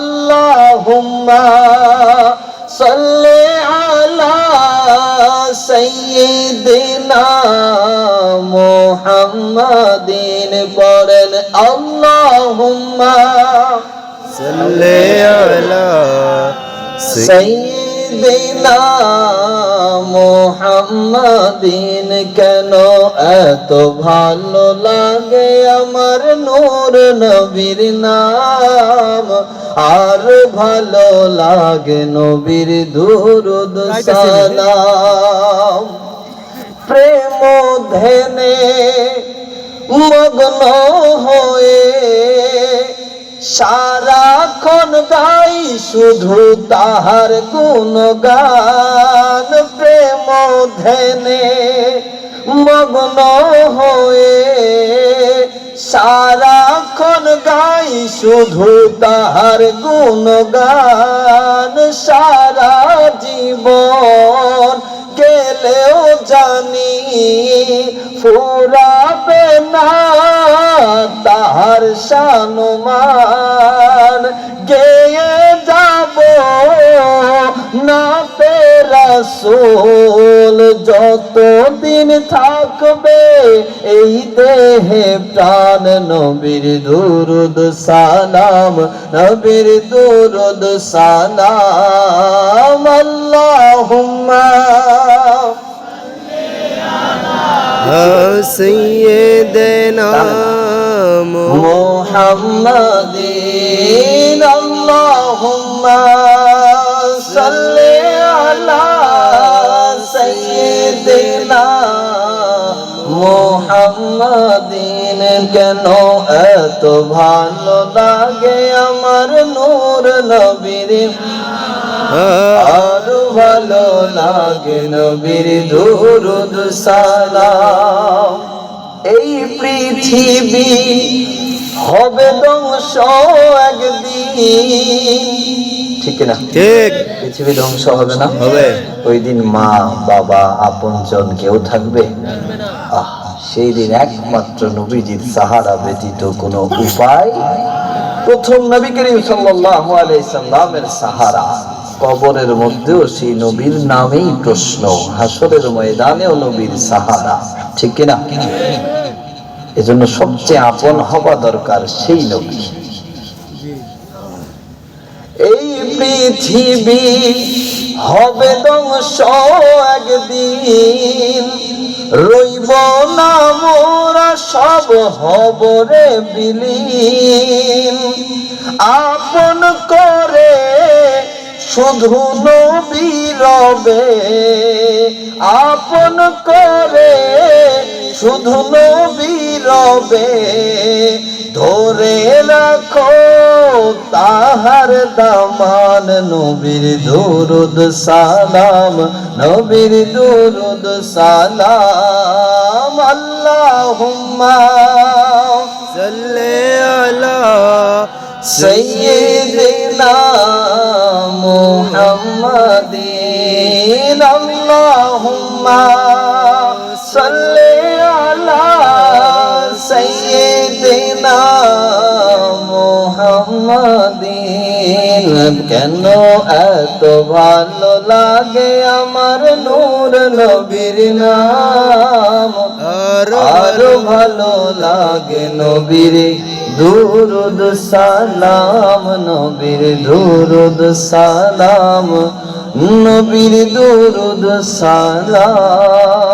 আল্লাহুম্মা সাল্লি আলা সাইয়্যিদিনা মুহাম্মাদিন। পড়েন আল্লাহুম্মা সাল্লি আলা সাইয়্যিদিনা মুহাম্মাদিন কেন? এত ভালো লাগে আমার নূর নবীর নাম। আর ভালো লাগে নবীর দুরুদ সালাম। প্রেম ধেনে মগ্ন হয়ে সারাক্ষণ গাই শুধু তাহার গুণগান, প্রেম ধেনে মগ্ন হয়ে সারাক্ষণ গাই শুধু তাহার গুণগান, সারা জীবন গেলেও জানি ফুরাবে না তাহার সানুমান গেয়ে যাব না রাসূল যতদিন থাকবে এই দেহে প্রাণ নবীর দুরুদ সালাম নবীর দুরুদ সালাম আল্লাহুম্মা سيدنا محمد اللهم صل على سيدنا মোহাম্মদিন কেন এত ভালো লাগে আমার নূর নবীর আর ভালো লাগে নবীর দুরুদ সালাম এই পৃথিবী হবে ধ্বংস একদিন। ঠিক না ঠিক। পৃথিবী ধ্বংস হবে না? হবে। ওই দিন মা বাবা আপনজন কেউ থাকবে? আহ সেই দিন একমাত্র নবীজির সাহারা ব্যতীত কোনো উপায় প্রথম নবী করিম সাল্লাল্লাহু আলাইহি সাল্লামের সাহারা। কবরের মধ্যেও সেই নবীর নামেই প্রশ্ন। হাসরের ময়দানেও নবীর সাহারা। ঠিক কিনা? এজন্য সবচেয়ে আপন হওয়া দরকার সেই নবী এই পৃথিবী হবে ধ্বংস একদিন। রইব না মোরা, সব হব রে বিলীন। আপন করে শুধু নবী আপন করে শুধু নবী ধরে রাখো তাহার দামান নবীর দুরুদ সালাম, নবীর দুরুদ সালাম। আল্লাহুম্মা সাল্লি আলা سيدنا محمد اللهم صل على سيدنا محمد কেন এত ভালো লাগে আমার নূর নবীর নাম আর আরো ভালো লাগে নবীর দুরুদ সালাম নবীর দুরুদ সালাম নবীর দুরুদ সালাম।